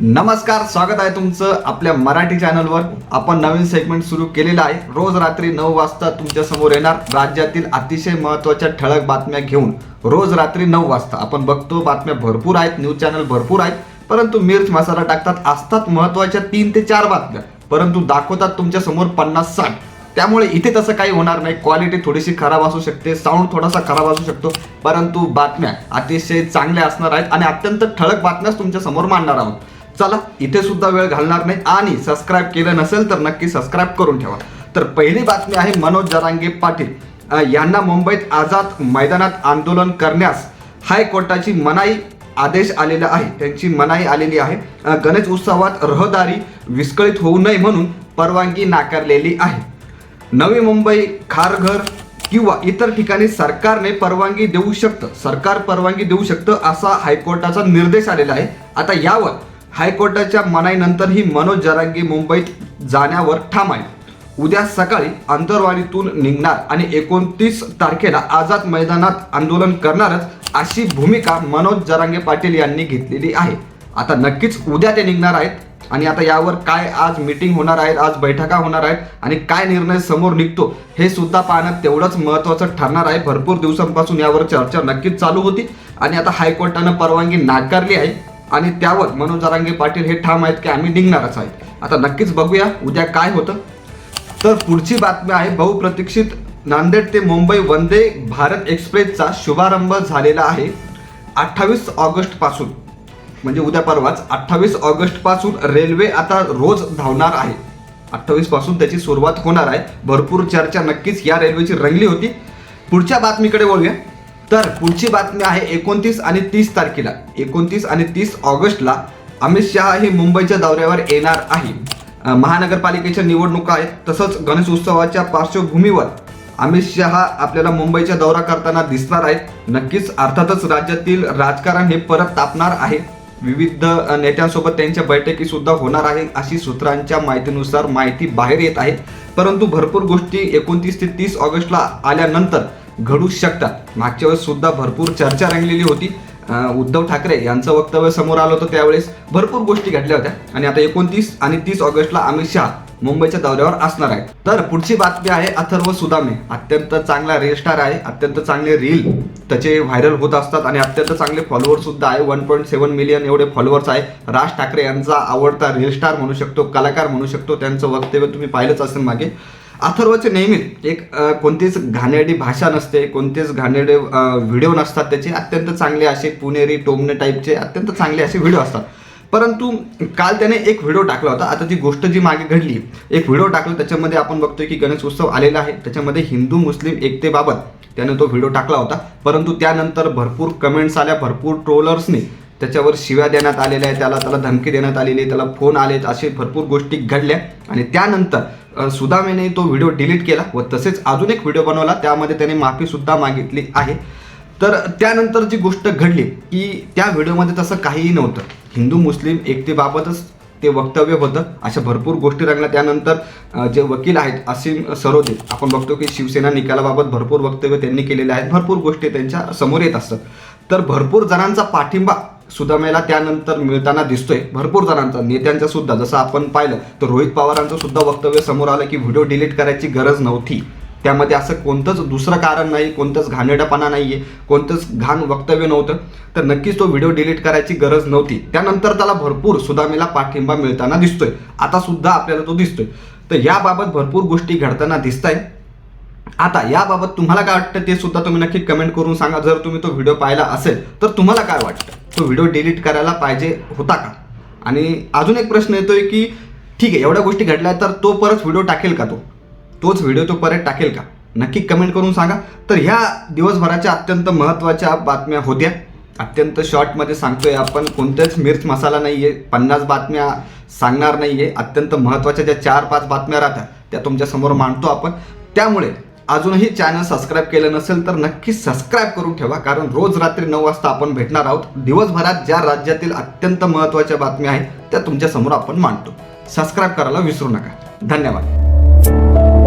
नमस्कार स्वागत आहे तुमचं आपल्या मराठी चॅनलवर. आपण नवीन सेगमेंट सुरू केलेला आहे. रोज रात्री नऊ वाजता तुमच्यासमोर येणार राज्यातील अतिशय महत्त्वाच्या ठळक बातम्या घेऊन. रोज रात्री नऊ वाजता. आपण बघतो बातम्या भरपूर आहेत न्यूज चॅनल भरपूर आहेत परंतु मिर्च मसाला टाकतात असतात महत्त्वाच्या तीन ते चार बातम्या. परंतु दाखवतात तुमच्यासमोर पन्नास साठ. त्यामुळे इथे तसं काही होणार नाही. क्वालिटी थोडीशी खराब असू शकते. साऊंड थोडासा खराब असू शकतो. परंतु बातम्या अतिशय चांगल्या असणार आहेत आणि अत्यंत ठळक बातम्याच तुमच्यासमोर मांडणार आहोत. चला इथे सुद्धा वेळ घालणार नाही आणि सबस्क्राईब केलं नसेल तर नक्की सबस्क्राईब करून ठेवा. तर पहिली बातमी आहे मनोज जरांगे पाटील. यांना मुंबईत आझाद मैदानात आंदोलन करण्यास हायकोर्टाची मनाई आदेश आलेला आहे. त्यांची मनाई आलेली आहे. गणेश उत्सवात रहदारी विस्कळीत होऊ नये म्हणून परवानगी नाकारलेली आहे. नवी मुंबई खारघर किंवा इतर ठिकाणी सरकारने परवानगी देऊ शकतं. सरकार परवानगी देऊ शकतं असा हायकोर्टाचा निर्देश आलेला आहे. आता यावर हायकोर्टाच्या मनाईनंतरही मनोज जरांगे मुंबईत जाण्यावर ठाम आहे उद्या सकाळी आंतरवाडीतून निघणार आणि एकोणतीस तारखेला आझाद मैदानात आंदोलन करणारच अशी भूमिका मनोज जरांगे पाटील यांनी घेतलेली आहे. आता नक्कीच उद्या ते निघणार आहेत आणि आता यावर काय आज मीटिंग होणार आहेत आज बैठका होणार आहेत आणि काय निर्णय समोर निघतो हे सुद्धा पाहणं तेवढंच महत्त्वाचं ठरणार आहे. भरपूर दिवसांपासून यावर चर्चा नक्कीच चालू होती आणि आता हायकोर्टानं परवानगी नाकारली आहे. आणि त्यावर मनोज जारांगे पाटील हे ठाम आहेत की आम्ही निघणारच आहेत आता नक्कीच बघूया उद्या काय होतं. तर पुढची बातमी आहे बहुप्रतीक्षित नांदेड ते मुंबई वंदे भारत एक्सप्रेसचा शुभारंभ झालेला आहे अठ्ठावीस ऑगस्टपासून म्हणजे उद्या परवाच अठ्ठावीस ऑगस्टपासून रेल्वे आता रोज धावणार आहे. अठ्ठावीसपासून त्याची सुरुवात होणार आहे. भरपूर चर्चा नक्कीच या रेल्वेची रंगली होती. पुढच्या बातमीकडे वळूया. तर पुढची बातमी आहे एकोणतीस आणि तीस तारखेला. एकोणतीस आणि तीस ऑगस्टला अमित शहा हे मुंबईच्या दौऱ्यावर येणार आहे. महानगरपालिकेच्या निवडणुका आहेत तसंच गणेश उत्सवाच्या पार्श्वभूमीवर अमित शहा आपल्याला मुंबईचा दौरा करताना दिसणार आहेत. नक्कीच अर्थातच राज्यातील राजकारण हे परत तापणार आहे. विविध नेत्यांसोबत त्यांच्या बैठकी सुद्धा होणार आहे अशी सूत्रांच्या माहितीनुसार माहिती बाहेर येत आहे. परंतु भरपूर गोष्टी एकोणतीस ते तीस ऑगस्टला आल्यानंतर घडू शकतात. मागच्या वेळेस सुद्धा भरपूर चर्चा रंगलेली होती. उद्धव ठाकरे यांचं वक्तव्य समोर आलं होतं त्यावेळेस. भरपूर गोष्टी घडल्या होत्या. आणि आता एकोणतीस आणि तीस ऑगस्टला अमित शहा मुंबईच्या दौऱ्यावर असणार आहे तर पुढची बातमी आहे अथर्व सुदामे. अत्यंत चांगला रील स्टार आहे. अत्यंत चांगले रील त्याचे व्हायरल होत असतात. आणि अत्यंत चांगले फॉलोअर सुद्धा आहे. वन पॉईंट सेवन मिलियन एवढे फॉलोअर्स आहे. राज ठाकरे यांचा आवडता रील स्टार म्हणू शकतो कलाकार म्हणू शकतो. त्यांचं वक्तव्य तुम्ही पाहिलंच असेल मागे. अथर्वचे नेहमीच एक कोणतीच घाणेरडी भाषा नसते कोणतेच घाणेरडे व्हिडिओ नसतात त्याचे. अत्यंत चांगले असे पुणेरी टोमणे टाईपचे अत्यंत चांगले असे व्हिडिओ असतात. परंतु काल त्याने एक व्हिडिओ टाकला होता. आता ती गोष्ट जी मागे घडली एक व्हिडिओ टाकला. त्याच्यामध्ये आपण बघतोय की गणेश उत्सव आलेला आहे. त्याच्यामध्ये हिंदू मुस्लिम एकतेबाबत त्याने तो व्हिडिओ टाकला होता. परंतु त्यानंतर भरपूर कमेंट्स आल्या भरपूर ट्रोलर्सनी त्याच्यावर शिव्या देण्यात आलेल्या आहे त्याला त्याला धमकी देण्यात आलेली आहे. त्याला फोन आलेत असे भरपूर गोष्टी घडल्या. आणि त्यानंतर सुदामेने तो व्हिडिओ डिलीट केला व तसेच अजून एक व्हिडिओ बनवला. त्यामध्ये त्याने माफीसुद्धा मागितली आहे. तर त्यानंतर जी गोष्ट घडली की त्या व्हिडिओमध्ये तसं काहीही नव्हतं. हिंदू मुस्लिम एकतेबाबतच ते वक्तव्य होतं. अशा भरपूर गोष्टी रंगल्या. त्यानंतर जे वकील आहेत असीम सरोदे आपण बघतो की शिवसेना निकालाबाबत भरपूर वक्तव्य त्यांनी केलेले आहेत. भरपूर गोष्टी त्यांच्यासमोर येत असतात. तर भरपूर जणांचा पाठिंबा सुदामेला त्यानंतर मिळताना दिसतोय. भरपूर जणांचा नेत्यांचा सुद्धा. जसं आपण पाहिलं तर रोहित पवारांचं सुद्धा वक्तव्य समोर आलं की व्हिडिओ डिलीट करायची गरज नव्हती. त्यामध्ये असं कोणतंच दुसरं कारण नाही कोणतंच घाणेडपणा नाही आहे कोणतंच घाण वक्तव्य नव्हतं. तर नक्कीच तो व्हिडिओ डिलीट करायची गरज नव्हती. त्यानंतर त्याला भरपूर सुदामेला पाठिंबा मिळताना दिसतोय. आता सुद्धा आपल्याला तो दिसतोय. तर याबाबत भरपूर गोष्टी घडताना दिसत आहे आता याबाबत तुम्हाला काय वाटतं ते सुद्धा तुम्ही नक्की कमेंट करून सांगा. जर तुम्ही तो व्हिडिओ पाहिला असेल तर तुम्हाला काय वाटतं? तो व्हिडिओ डिलीट करायला पाहिजे होता का? आणि अजून एक प्रश्न येतोय की ठीक आहे एवढ्या गोष्टी घडल्या तर तो परत व्हिडिओ टाकेल का तो? तोच व्हिडिओ तो परत टाकेल का? नक्की कमेंट करून सांगा. तर ह्या दिवसभराच्या अत्यंत महत्त्वाच्या बातम्या होत्या. अत्यंत शॉर्टमध्ये सांगतोय आपण कोणत्याच मिर्च मसाला नाही आहे पन्नास बातम्या सांगणार नाही आहे अत्यंत महत्त्वाच्या ज्या चार पाच बातम्या राहतात त्या तुमच्यासमोर मांडतो आपण. त्यामुळे अजूनही चॅनल सबस्क्राईब केलं नसेल तर नक्की सबस्क्राईब करून ठेवा. कारण रोज रात्री नऊ वाजता आपण भेटणार आहोत. दिवसभरात ज्या राज्यातील अत्यंत महत्त्वाच्या बातम्या आहेत त्या तुमच्यासमोर आपण मांडतो. सबस्क्राईब करायला विसरू नका. धन्यवाद.